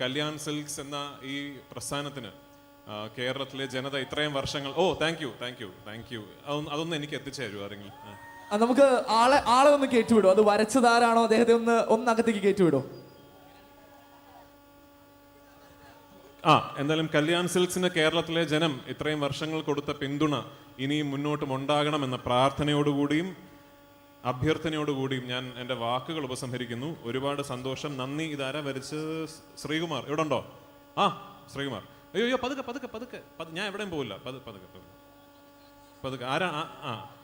Kalyan silks എന്ന ഈ പ്രസ്ഥാനത്തിന് കേരളത്തിലെ ജനത ഇത്രയും വർഷങ്ങൾ ഓ thank you thank you thank you അതൊന്ന് എനിക്ക് എത്തിച്ചു തരുമോ ആരെങ്കിലും? നമുക്ക് ആളെ ആളെ ഒന്ന് കയറ്റിവിടും അത് വരച്ചതാരാണോ? അദ്ദേഹത്തെ ഒന്ന് ഒന്ന് അകത്തേക്ക് കയറ്റിവിടും ആ എന്തായാലും കല്യാൺ സിൽക്സിന് കേരളത്തിലെ ജനം ഇത്രയും വർഷങ്ങൾ കൊടുത്ത പിന്തുണ ഇനിയും മുന്നോട്ടും ഉണ്ടാകണമെന്ന പ്രാർത്ഥനയോടുകൂടിയും അഭ്യർത്ഥനയോടുകൂടിയും ഞാൻ എന്റെ വാക്കുകൾ ഉപസംഹരിക്കുന്നു. ഒരുപാട് സന്തോഷം. നന്ദി ഇതാരാ വരച്ച്? ശ്രീകുമാർ. ഇവിടെ ഉണ്ടോ ആ ശ്രീകുമാർ. അയ്യോ അയ്യോ പതുക്കെ പതുക്കെ പതുക്കെ. ഞാൻ എവിടെയും പോവില്ല. പതു പതുക്കെ പതുക്കെ. പതുക്കെ. ആരാ? ആ ആ.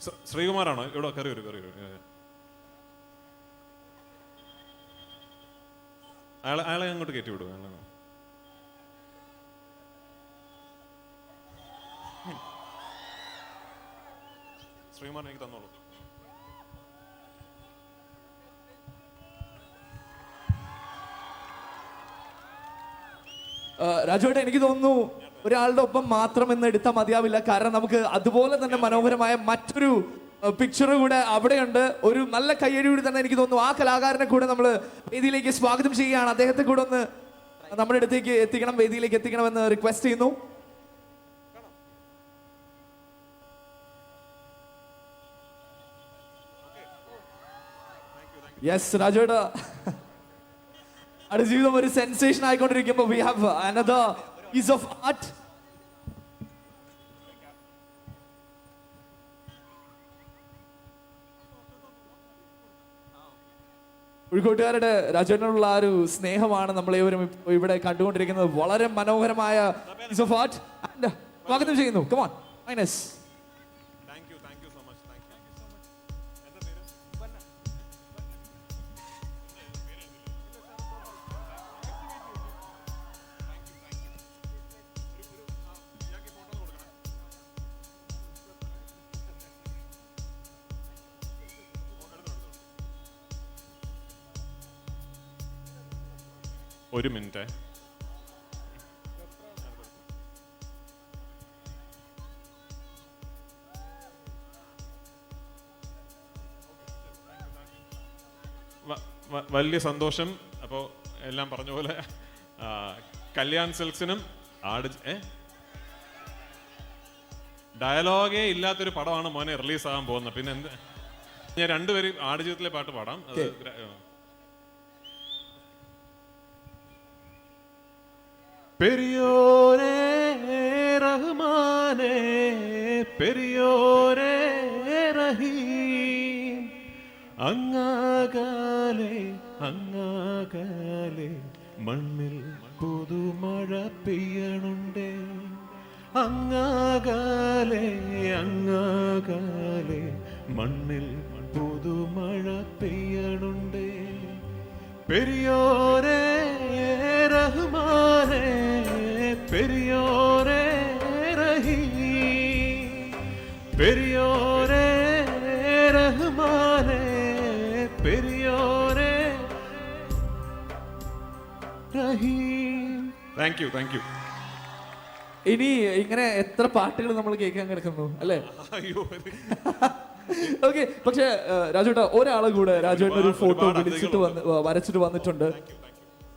ശ്രീ- ശ്രീകുമാറാണോ? ഇവിടെ കറി വരും കറി വരും. അയാളെ അയാളെ അങ്ങോട്ട് കയറ്റി വിടും. അയാളെ ശ്രീകുമാർ എനിക്ക് തന്നോളൂ. രാജുവേട്ട എനിക്ക് തോന്നുന്നു ഒരാളുടെ ഒപ്പം മാത്രം എന്ന് എടുത്താൽ മതിയാവില്ല. കാരണം നമുക്ക് അതുപോലെ തന്നെ മനോഹരമായ മറ്റൊരു പിക്ചർ കൂടെ അവിടെയുണ്ട്. ഒരു നല്ല കയ്യടി കൂടി തന്നെ എനിക്ക് തോന്നുന്നു ആ കലാകാരനെ കൂടെ നമ്മൾ വേദിയിലേക്ക് സ്വാഗതം ചെയ്യുകയാണ്. അദ്ദേഹത്തെ കൂടെ ഒന്ന് നമ്മുടെ അടുത്തേക്ക് എത്തിക്കണം വേദിയിലേക്ക് എത്തിക്കണമെന്ന് റിക്വസ്റ്റ് ചെയ്യുന്നു. യെസ് രാജുവേട്ട. അടുത്ത ജീവിതം ഒരു sensation ആയിക്കൊണ്ടിരിക്കുമ്പോൾ we have another piece of art കോഴിക്കോട്ടുകാരുടെ രാജേട്ടനുള്ള ആ ഒരു സ്നേഹമാണ് നമ്മൾ ഇവിടെ കണ്ടുകൊണ്ടിരിക്കുന്നത്. വളരെ മനോഹരമായ പീസ് ഓഫ് ആർട്ട് സ്വാഗതം ചെയ്യുന്നു. കമോൺ മൈനസ് ഒരു മിനിറ്റ്. വലിയ സന്തോഷം. അപ്പോൾ എല്ലാം പറഞ്ഞ പോലെ കല്യാൺ സിൽക്സിനും ആട് ഏ? ഡയലോഗേ ഇല്ലാത്തൊരു പടമാണ് മോനെ റിലീസ് ആകാൻ പോകുന്നത്. പിന്നെ എന്ത്? ഞാൻ രണ്ടുപേരും ആടുജീവിതത്തിലെ പാട്ട് പാടാം. അത് ഗ്ര- ആ. പെരിയോരേ റഹ്മാനേ പെരിയോരേ റഹീം. അങ്ങാകാലെ അങ്ങാകാലെ മണ്ണിൽ പുതുമഴ പെയ്യണുണ്ടേ. അങ്ങാകാലെ അങ്ങാകാലെ മണ്ണിൽ പുതുമഴ പെയ്യണുണ്ടേ. പെരിയോരേ പെരിയോരേ റഹ്മാനേ പെരിയോരേ Rahim thank you thank you ഇനി ഇങ്ങനെ എത്ര പാട്ടുകൾ നമ്മൾ കേൾക്കാൻ കിടക്കുന്നു അല്ലേ? അയ്യോ ഓക്കെ പക്ഷെ രാജുട്ട ഒരാളെ കൂടെ രാജുവേട്ടൻ ഒരു ഫോട്ടോ വിളിച്ചിട്ട് വന്ന് വരച്ചിട്ട് വന്നിട്ടുണ്ട്.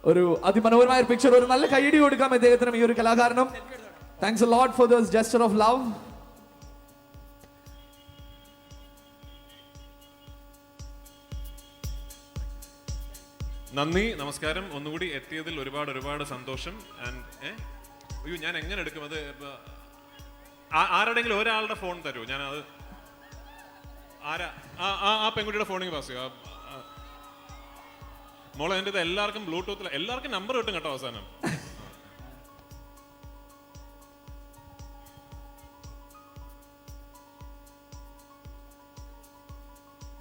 ഒരു അതിമനോഹരമായ പിക്ചർ ഒരു നല്ല കൈയടി കൊടുക്കാം അദ്ദേഹത്തിനും ഈ ഒരു കലാകാരനും. Thanks lot for this gesture of love നന്ദി നമസ്കാരം. ഒന്നുകൂടി എത്തിയതിൽ ഒരുപാട് ഒരുപാട് സന്തോഷം. ആൻഡ് അയ്യോ ഞാൻ എങ്ങനെ എടുക്കും? അത് ആരുടെങ്കിലും ഒരാളുടെ ഫോൺ തരുമോ ഞാൻ അത് ആരാ? ആ ആ- പെൺകുട്ടിയുടെ ഫോണിൽ പാസ് ചെയ്യോ. മോളെ എന്റെ ഇത് എല്ലാവർക്കും ബ്ലൂടൂത്തിൽ എല്ലാവർക്കും നമ്പർ കിട്ടും കേട്ടോ അവസാനം.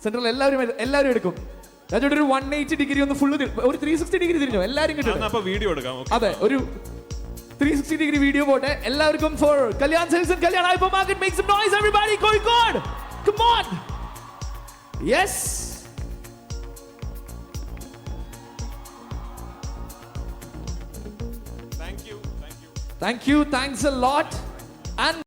സെൻട്രൽ എല്ലാവരും എല്ലാവരും എടുക്കും. രാജുവേട്ടൻ ഒരു വൺ എയ്റ്റി ഡിഗ്രി ഒന്ന് ഫുള്ള് ഒരു ത്രീ സിക്സ്റ്റി ഡിഗ്രി തിരിഞ്ഞു. എല്ലാവരും കിട്ടും. എന്നാ അപ്പൊ വീഡിയോ എടുക്കാം ഓക്കെ അതെ ഒരു ത്രീ സിക്സ്റ്റി ഡിഗ്രി വീഡിയോ പോട്ടെ. എല്ലാവർക്കും for Kalyan Silks Kalyan hyper market make some noise everybody Kozhikode! Come on yes thank you thank you thank you thanks a lot and